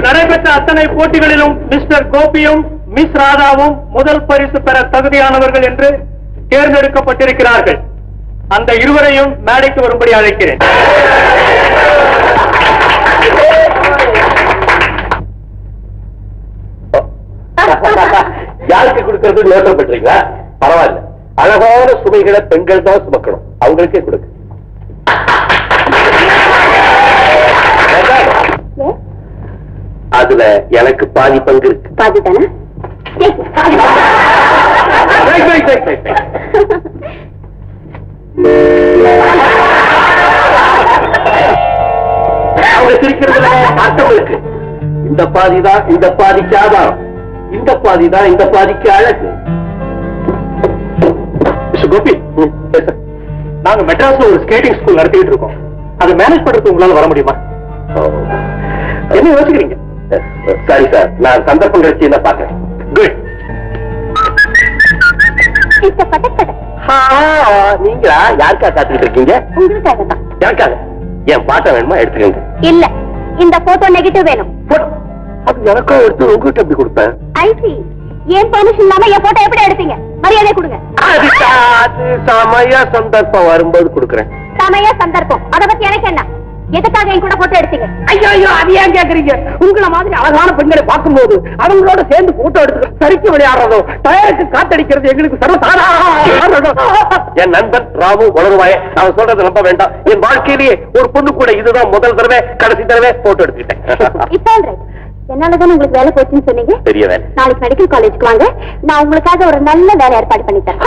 நடைபெற்ற அத்தனை போட்டிகளிலும் மிஸ்டர் கோபியும் மிஸ் ராதாவும் முதல் பரிசு பெற தகுதியானவர்கள் என்று தேர்ந்தெடுக்கப்பட்டிருக்கிறார்கள். அந்த இருவரையும் மேடைக்கு வரும்படி அழைக்கிறேன். யாருக்கு கொடுக்கறது? நோட்டம் பண்றீங்களா பரவாயில்ல. அழகான சுமைகளை பெண்கள் தான் சுமக்கணும். அவங்களுக்கே கொடுக்கு அதுல எனக்கு பாதி பங்கு இருக்கு. பாதி தானே. அவங்க சிரிக்கிறதுல அர்த்தம் இருக்கு. இந்த பாதி தான் இந்த பாதிக்கு ஆதாரம் இந்த பாதி தான் இந்த பாதிக்கு அழகு. கோபி நாங்க மெட்ராஸ்ல ஒரு ஸ்கேட்டிங் ஸ்கூல் நடத்திட்டு இருக்கோம். அதை மேனேஜ் பண்றதுக்கு உங்களால வர முடியுமா? என்ன யோசிக்கிறீங்க? சரி சார் நான் சந்தர்ப்பம் கிடைச்சி என்ன பாக்குறேன் குட் நீங்களா? யாருக்கா காத்துக்கிட்டு இருக்கீங்க? உங்களுக்காக தான் எனக்காக என் பாட்டை வேணுமா? எடுத்துக்கங்க. இல்ல இந்த போட்டோ நெகட்டிவ் வேணும். அது எனக்கும் எடுத்து உங்ககிட்ட எப்படி கொடுப்பேன்? ஐசி ஏன் பெர்மிஷன் இல்லாம என் போட்டோ எப்படி எடுப்பீங்க? மரியாதை கொடுங்க. அது சமய சந்தர்ப்பம் வரும்போது கொடுக்குறேன். சமய சந்தர்ப்பம். அத பத்தி எனக்கு என்ன? எதுக்காக என் கூட போட்டோ எடுத்தீங்க? ஐயோ ஐயோ அது ஏன் கேக்குறீங்க? உங்களை மாதிரி அழகான பெண்களை பார்க்கும்போது அவங்களோட சேர்ந்து போட்டோ எடுத்து சரிக்கு விளையாடுறதும் டயருக்கு காத்தடிக்கிறது எங்களுக்கு சர்வசாதாரணம் என் நண்பன் ராவு வளருவாயே. அவன் சொல்றது நம்ப வேண்டாம். என் வாழ்க்கையிலேயே ஒரு பொண்ணு கூட இதுதான் முதல் தடவை கடைசி தடவை போட்டோ எடுத்துக்கிட்டேன். என்னாலதான் உங்களுக்கு வேலை போச்சுன்னு சொன்னீங்க? பெரிய வேலை. நாளைக்கு மெடிக்கல் காலேஜ்க்கு வாங்க. நான் உங்களுக்காக ஒரு நல்ல வேலை ஏற்பாடு பண்ணி தரேன்.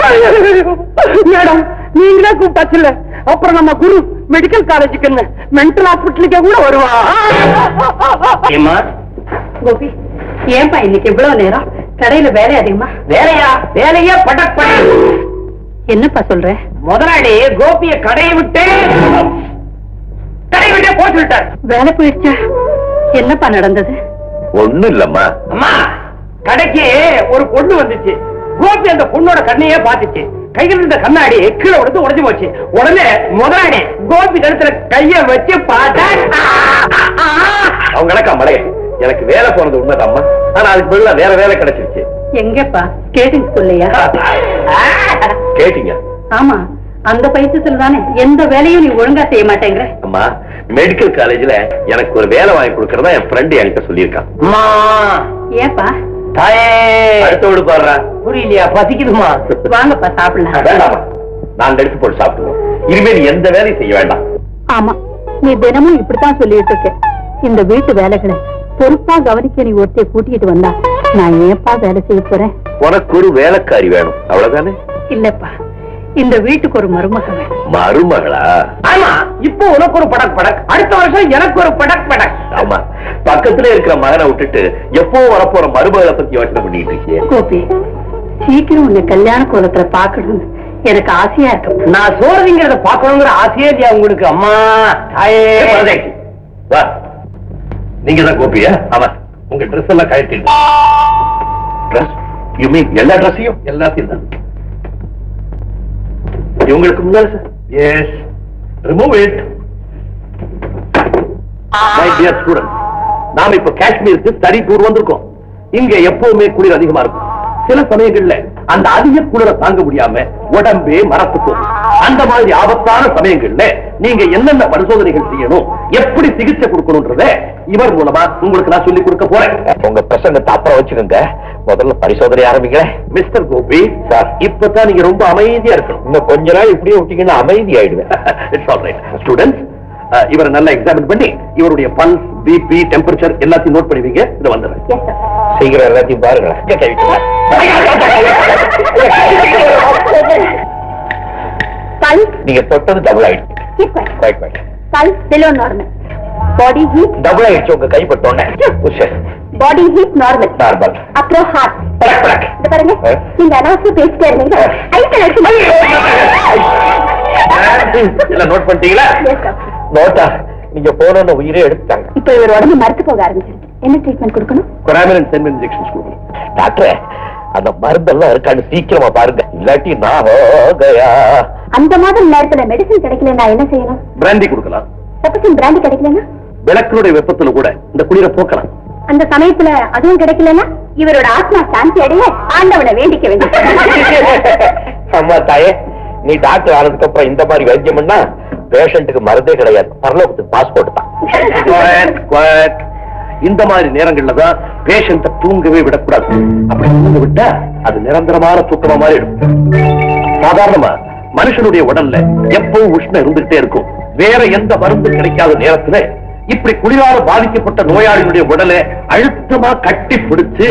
மேடம் நீங்களே கூப்பிட்டாச்சு இல்ல அப்புறம் நம்ம குரு மெடிக்கல் காலேஜுக்கு என்ன? மென்டல் ஹாஸ்பிட்டலுக்கே கூட வருவா. ஏமா கோபி ஏன்பா இன்னைக்கு இவ்வளவு நேரம்? கடையில வேலை அதிகமா? வேலையா? வேலையே படக் பட என்னப்பா சொல்ற? முதலாளி கோபிய கடையை விட்டு கடையை விட்டே போட்டு விட்டார் வேலை போயிடுச்சா? என்னப்பா நடந்தது? ஒண்ணும் இல்லம்மா. அம்மா கடைக்கு ஒரு பொண்ணு வந்துச்சு. கோபி அந்த பொண்ணோட கண்ணையே பாத்துச்சு கையில் இருந்த கண்ணாடி கீழே உடச்சு உடைஞ்சு போச்சு. உடனே முதலாளி கோபி கழுத்துல கைய வச்சு பார்த்தா அவங்க எனக்கா மலைய எனக்கு வேலை போனது உண்மைதாம்மா. ஆனா அதுக்கு பதிலா வேற வேலை கிடைச்சிருச்சு. எங்கப்பா? ஸ்கேட்டிங் ஸ்கூல்லையா கேட்டீங்க. ஆமா. அந்த பைசத்தில் தானே எந்த வேலையும் நீ ஒழுங்கா செய்ய மாட்டேங்கிற. அம்மா மெடிக்கல் காலேஜ்ல எனக்கு ஒரு வேலை வாங்கி கொடுக்கறதா என் ஃப்ரெண்டு என்கிட்ட சொல்லியிருக்கான். அம்மா. ஏப்பா? தாயே. அடுத்தோடு பாடுறா புரியலையா? பசிக்குதுமா? வாங்கப்பா சாப்பிடலாம். வேண்டாமா. நாங்க எடுத்து போட்டு சாப்பிடுவோம் இனிமேல் எந்த வேலையும் செய்ய வேண்டாம். ஆமா. நீ தினமும் இப்படித்தான் சொல்லிட்டு இருக்க. இந்த வீட்டு வேலைகளை பொறுப்பா கவனிக்க நீ ஒருத்தைய கூட்டிட்டு வந்தா நான் ஏப்பா வேலை செய்ய போறேன்? உனக்கு ஒரு வேலைக்காரி வேணும். அவ்வளவுதானே? இல்லப்பா. இந்த வீட்டுக்கு ஒரு மருமக வேணும். மருமகளா? ஆமா. இப்போ உனக்கு ஒரு படக் படக். அடுத்த வருஷம் எனக்கு ஒரு படக் படக். ஆமா. பக்கத்துல இருக்கிற மகனை விட்டுட்டு எப்போ வரப்போற மருமகளை பத்தி யோசனை பண்ணிட்டு இருக்கியே? கோபி சீக்கிரம் உன்னை கல்யாண கோலத்துல பாக்கணும்னு எனக்கு ஆசையா இருக்கு. நான் சோழதிங்கிறத பாக்கணுங்கிற ஆசையே இல்லையா உங்களுக்கு? அம்மா வா. நீங்க தான் கோபியா? ஆமா. உங்க ட்ரெஸ் எல்லாம் கழட்டிட்டு ட்ரெஸ் யூ மீன் எல்லா ட்ரெஸ்ஸையும் எல்லாத்தையும் தான். இவங்களுக்கு முன்னால sir yes remove it my dear student நாம இப்ப காஷ்மீருக்கு ஸ்டடி டூர் வந்திருக்கோம். இங்க எப்பவுமே குளிர் அதிகமா இருக்கும். சில சமயங்கள்ல அந்த அதிக குளிர தாங்க முடியாம உடம்பே மரத்து போகும் அந்த மாதிரி ஆபத்தான சமயங்கள்ல நீங்க என்னென்ன பரிசோதனைகள் செய்யணும் எப்படி சிகிச்சை கொடுக்கணும்ன்றத இவர் மூலமா உங்களுக்கு நான் சொல்லி கொடுக்க போறேன். உங்க பிரசங்கத்தை அப்புறம் வச்சுக்கோங்க. முதல்ல பரிசோதனை ஆரம்பிங்க மிஸ்டர் கோபி சார். இப்பதான் நீங்க ரொம்ப அமைதியா இருக்கணும். இன்னும் கொஞ்ச நாள் இப்படியே விட்டீங்கன்னா அமைதி ஆயிடுவேன் இட்ஸ் ஆல் ரைட் ஸ்டூடெண்ட்ஸ் இவரை நல்லா எக்ஸாமின் பண்ணி இவருடைய பல்ஸ் பிபி டெம்பரேச்சர் எல்லாத்தையும் நோட் பண்ணுவீங்க இது வந்துடுறேன். சீக்கிரம் எல்லாத்தையும் பாருங்களேன். கை நீங்க தொட்டது டபுள் ஆயிடுச்சு. Pulse below normal body heat double ஆயிடுச்சு உங்க கைப்பட்டோன்னே உஷர் பாடி ஹீட் நார்மல் நார்மல் அப்புறம் ஹார்ட் படக் படக் இந்த பாருங்க. நீங்க அனாவசியம் பேசிட்டே இருந்தீங்க நோட் பண்ணிட்டீங்களா. நோட்டா நீங்க போன உயிரே எடுத்துட்டாங்க இப்ப இவர் உடம்பு மறுத்து போக ஆரம்பிச்சிருக்கு என்ன ட்ரீட்மெண்ட் கொடுக்கணும் கொராமினன் சென்மென் இன்ஜெக்ஷன்ஸ் கொடுக்கணும் டாக்டர் அந்த மருந்தெல்லாம் இருக்கான்னு சீக்கிரமா பாருங்க இல்லாட்டி நான் கயா அந்த மாதிரி நேரத்துல மெடிசன் கிடைக்கலன்னா என்ன செய்யணும் பிராண்டி கொடுக்கலாம் சப்போஸ் பிராண்டி கிடைக்கலன்னா விளக்கினுடைய வெப்பத்துல கூட இந்த குளிரை போக்கலாம் அந்த சமயத்துல அதுவும் கிடைக்கலன்னா இவரோட ஆத்மா சாந்தி அடைய ஆண்டவனை வேண்டிக்க வேண்டும் அம்மா தாயே நீ டாக்டர் ஆனதுக்கு அப்புறம் இந்த மாதிரி வைத்தியம் பண்ணா பேஷண்ட்டுக்கு மருந்தே கிடையாது. பரலோகத்துக்கு பாஸ்போர்ட் தான். இந்த மாதிரி நேரங்கள்ல தான் பேஷண்ட தூங்கவே விடக்கூடாது. அப்படி தூங்க விட்டா அது நிரந்தரமான தூக்கமா மாறிடும். சாதாரணமா மனுஷனுடைய உடல்ல எப்பவும் உஷ்ணம் இருந்துகிட்டே இருக்கும். வேற எந்த மருந்து கிடைக்காத நேரத்துல இப்படி குளிரால பாதிக்கப்பட்ட நோயாளியுடைய உடலை அழுத்தமா கட்டி பிடிச்சு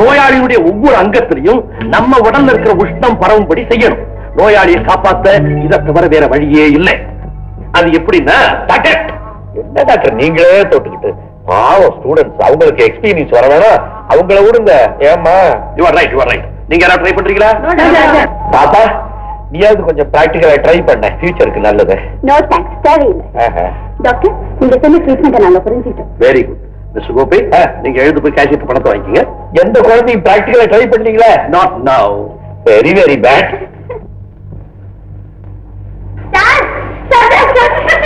நோயாளியுடைய ஒவ்வொரு அங்கத்திலையும் நம்ம உடல்ல இருக்கிற உஷ்ணம் பரவும்படி செய்யணும். நோயாளியை காப்பாத்த இதை தவிர வேற வழியே இல்லை. அது எப்படின்னா டாக்டர் என்ன டாக்டர் நீங்களே தொட்டுக்கிட்டு பாவம் ஸ்டூடெண்ட்ஸ் அவங்களுக்கு எக்ஸ்பீரியன்ஸ் வர வேணாம் அவங்கள விடுங்க. ஏமா யுவர் ரைட் யுவர் ரைட் நீங்க யாராவது ட்ரை பண்றீங்களா? பாப்பா நீயாவது கொஞ்சம் பிராக்டிகலா ட்ரை பண்ண. ஃபியூச்சருக்கு நல்லது. நோ தேங்க்ஸ் தேவையில்லை டாக்டர் நீங்க சொன்ன ட்ரீட்மெண்ட் நாங்க புரிஞ்சுட்டோம் வெரி குட் மிஸ்டர் கோபி நீங்க எழுந்து போய் கேஷியர் பணத்தை வாங்கிக்கங்க. எந்த குழந்தையும் பிராக்டிகலா ட்ரை பண்ணீங்களா? Not now very very bad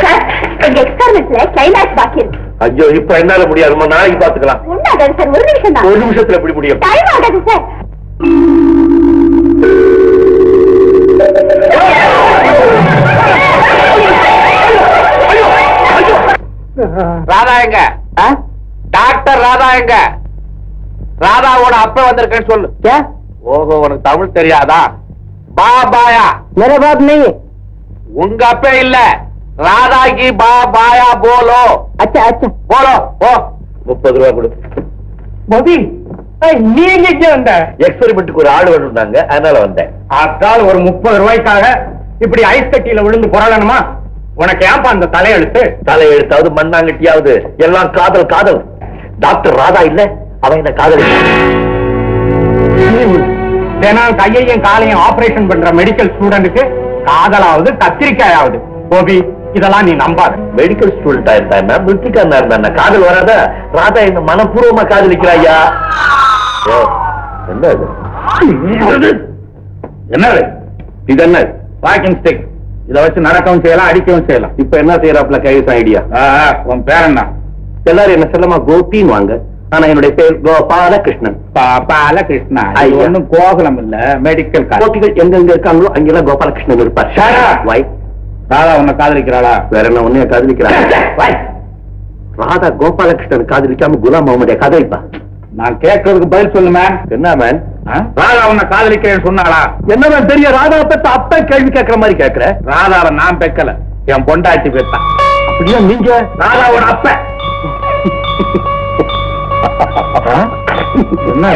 sir எங்க ஐயோ இப்ப என்னால முடியாதுமா நாளைக்கு பாத்துக்கலாம். ஒண்ணாகாது ஒரு நிமிஷம் தான். முடியும்? டைம் ஆகாது சார். ராதா எங்க டாக்டர் ராதா ராதாவோட அப்ப வந்திருக்கேன்னு சொல்லு. ஓஹோ உனக்கு தமிழ் தெரியாதா? பாபாயா. மேரே பாப் நீ. உங்க அப்ப இல்ல. ராதா கி பா பாயா போலோ. அச்சா அச்சா. போலோ போ. முப்பது ரூபா கொடு. மதி. நீங்க எங்க வந்த? எக்ஸ்பெரிமெண்ட்டுக்கு ஒரு ஆள் வேணும்னாங்க அதனால வந்தேன். அதால் ஒரு முப்பது ரூபாய்க்காக இப்படி ஐஸ் கட்டியில விழுந்து புரளணுமா உனக்கு ஏன்பா அந்த தலையெழுத்து? தலையெழுத்தாவது மண்ணாங்கட்டியாவது. எல்லாம் காதல் காதல். டாக்டர் ராதா இல்ல. அவன் இந்த காதல்? தினம் கையையும் காலையும் ஆபரேஷன் பண்ற மெடிக்கல் ஸ்டூடெண்ட்டுக்கு காதலாவது கத்திரிக்காயாவது. கோபி இதெல்லாம் நீ நம்பாத. மெடிக்கல் ஸ்டூடெண்டா இருந்தா மிருத்திகாரனா இருந்தா காதல் வராதா? ராதா என்ன மனப்பூர்வமா காதலிக்கிறாயா? என்ன இது? என்ன இது என்ன வாக்கிங் ஸ்டிக் இத வச்சு நடக்கவும் செய்யலாம் அடிக்கவும் செய்யலாம். இப்ப என்ன செய்யறாப்ல கைஸ் ஐடியா? உன் பேர் என்ன எல்லாரும் என்ன செல்லமா? கோபின்னு வாங்க. ஆனா என்னுடைய பேர் கோபால கிருஷ்ணன் பால கிருஷ்ணா. ஒண்ணும் கோகுலம் இல்ல மெடிக்கல் கோபிகள் எங்கெங்க இருக்காங்களோ அங்கெல்லாம் கோபாலகிருஷ்ணன் இருப்பார். Shut up. வை ராதா உன்னை காதலிக்கிறாளா? வேற என்ன ஒன்னே காதலிக்கிறாங்க வை. ராதா கோபாலகிருஷ்ணன் காதலிக்காம குலாம் முகமதிய காதலிப்பா நான் கேட்கறதுக்கு பதில் சொல்லு மேம் என்ன மேன் ராதா உன்னை காதலிக்கிறேன்னு சொன்னாளா? என்ன மேன் பெரிய ராதா பத்த அப்ப கேள்வி கேட்கற மாதிரி கேக்குற ராதாவை நான் பெக்கல. என் பொண்டாட்டி பெத்தான் அப்படியா நீங்க? ராதாவோட அப்ப. என்ன?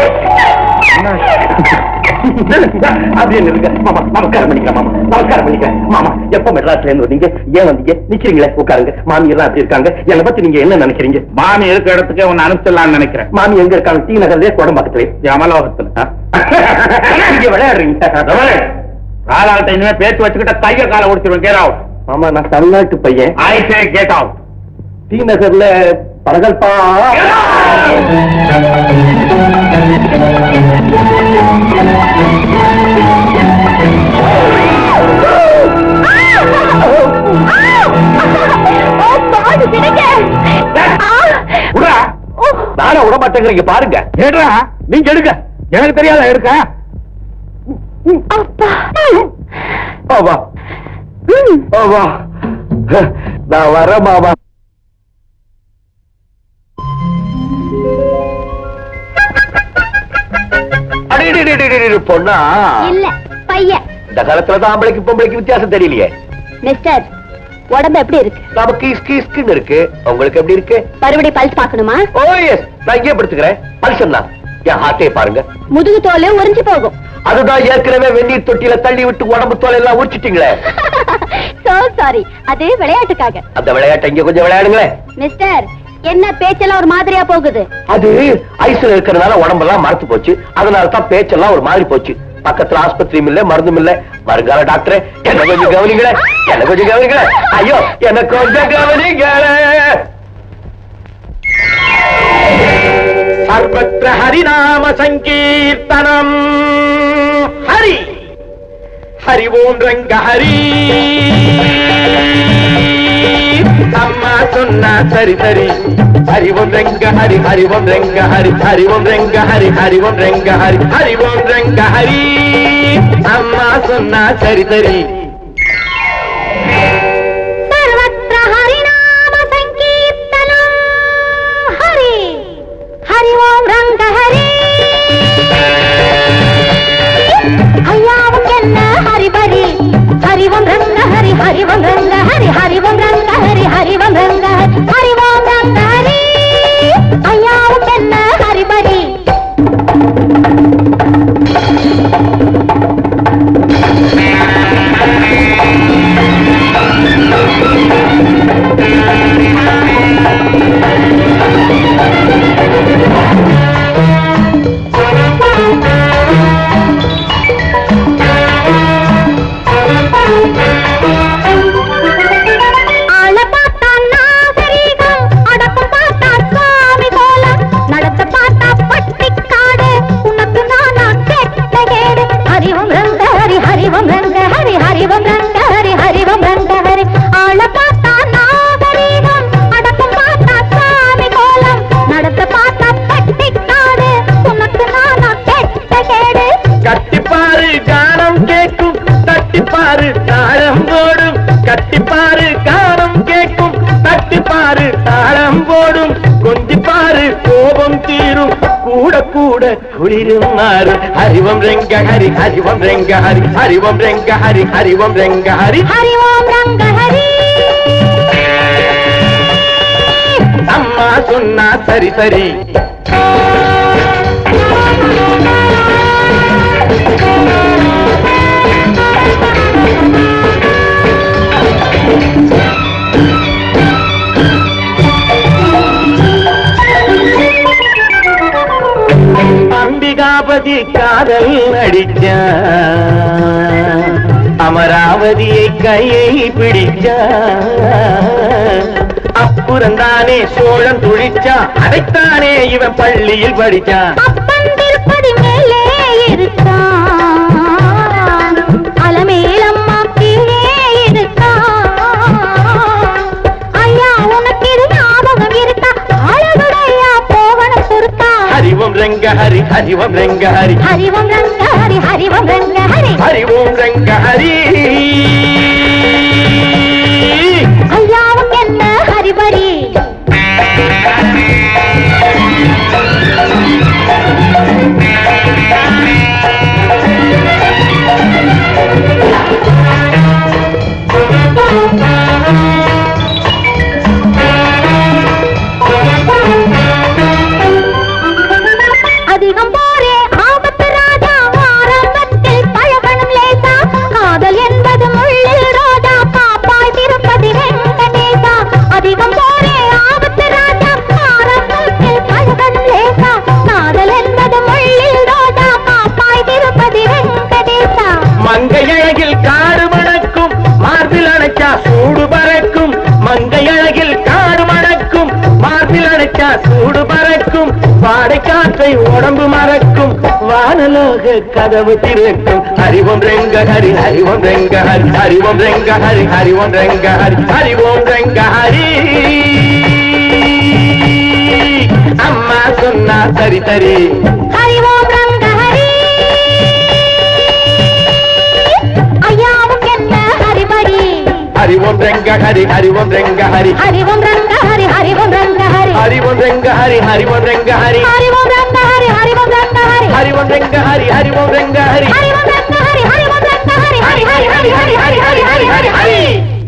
அப்படியே நில்லுங்க. மாமா நமஸ்காரம் பண்ணிக்கலாம் மாமா. நமஸ்காரம் பண்ணிக்கிறேன். மாமா எப்ப மெட்ராஸ்ல இருந்து வந்தீங்க? ஏன் வந்தீங்க? நிக்கிறீங்களே உட்காருங்க. மாமி எல்லாம் அப்படி இருக்காங்க. என்னை பத்தி நீங்க என்ன நினைக்கிறீங்க? மாமி இருக்க இடத்துக்கு உன்னை அனுப்பிச்சிடலாம்னு நினைக்கிறேன். மாமி எங்க இருக்காங்க? டி நகர்லயே குடம்பாக்கத்திலே யமலோகத்துல. இங்க விளையாடுறீங்க. ராதா கிட்ட இனிமே பேச்சு வச்சுக்கிட்ட கைய காலை ஒடிச்சிருவேன் கேட் அவுட் மாமா நான் தமிழ்நாட்டு பையன். I say get out T நகர்ல பரகல்பா. நானும் விட மாட்டேங்கிறீங்க பாருங்க. எடுறா. நீங்க எடுங்க. எனக்கு தெரியாத எடுக்க? நான் வரேன் மாமா. பொண்ணா. இல்ல பையன். இந்த காலத்துல தான் ஆம்பளைக்கு பொம்பளைக்கு வித்தியாசம் தெரியலையே. மிஸ்டர் உடம்பு எப்படி இருக்கு? நமக்கு இஸ்கி இஸ்கின்னு இருக்கு. உங்களுக்கு எப்படி இருக்கு? மறுபடியும் பல்ஸ் பார்க்கணுமா? ஓ எஸ் நான் இங்கே படுத்துக்கிறேன். பல்சன் தான் என் ஹார்ட்டே பாருங்க. முதுகு தோல் உறிஞ்சு போகும். அதுதான் ஏற்கனவே வெந்நீர் தொட்டியில தள்ளி விட்டு உடம்பு தோல் எல்லாம் உரிச்சிட்டீங்களே. சோ சாரி அது விளையாட்டுக்காக. அந்த விளையாட்டை இங்க கொஞ்சம் விளையாடுங்களேன். மிஸ்டர் என்ன பேச்செல்லாம் ஒரு மாதிரியா போகுது? அது ஐஸ்ல இருக்கிறதுனால உடம்பெல்லாம் மறந்து போச்சு. அதனால தான் பேச்செல்லாம் ஒரு மாதிரி போச்சு. பக்கத்துல ஆஸ்பத்திரியும் இல்ல மருந்தும் இல்ல. வருங்கால டாக்டரே என்ன கொஞ்சம் கவனிங்கள? என்ன கொஞ்சம் கவனிங்கள? ஐயோ என்ன கொஞ்சம் கவனிங்கள? சர்வத்திர ஹரிநாம சங்கீர்த்தனம். ஹரி. ஹரி ஓம் ரங்க ஹரி. அம்மா சொன்னா சரி சரி. ஹரிவோம் ரெங்க ஹரி ஹரிவோம் ரெங்க ஹரி. ஹரிவோம் ரெங்க ஹரி ஹரிவோம் ரெங்க ஹரி. ஹரிவோம் ரெங்க ஹரி. அம்மா சொன்னா சரி சரி. ஹரிவம் ரங்க ஹரி. ஹரிவம் ரங்க ஹரி ஹரி. கூட குளிரும் மாறும் ஹரிவம் ரெங்க ஹரி ஹரிவம் ரெங்க ஹரி ஹரிவம் ரெங்க ஹரி ஹரிவம் ரெங்க ஹரி ஹரி ஓம் ரங்க ஹரி அம்மா சொன்னா சரி சரி அம்பிகாபதி காதல் நடிச்சா? அமராவதியை கையை பிடிச்சா? அப்புறந்தானே சோழன் துழிச்சா அதைத்தானே இவன் பள்ளியில் படிச்சான் அலமேலம் ஹரி ஹரிவம் ரங்க ஹரி ஹரிவம் ரங்க ஹரி ஹரிவம் ரங்க ஹரி ஹரிவோம் ரங்க ஹரி ஐயாவும் என்ன ஹரிபரி காற்றை உடம்பு மறக்கும் வானலோக கதவு திறக்கும் ஹரிவம் ரெங்க ஹரி ஹரிவம் ரெங்க ஹரி ஹரிவம் ரெங்க ஹரி ஹரிவம் ரெங்க ஹரி ஹரிவோம் ரெங்க ஹரி அம்மா சொன்னா சரி சரி ஹரி ஓம் ரங்க ஹரி ஐயாவும் என்ன ஹரிபரி ஹரிவோம் ரெங்க ஹரி ஹரிவோம் ரெங்க ஹரி ஹரி ஓம் హరి హరి ఓం రత్న హరి. హరి ఓం రంగ హరి హరి ఓం రంగ హరి. హరి ఓం రత్న హరి హరి ఓం రత్న హరి హరి హరి హరి హరి హరి హరి హరి. హరి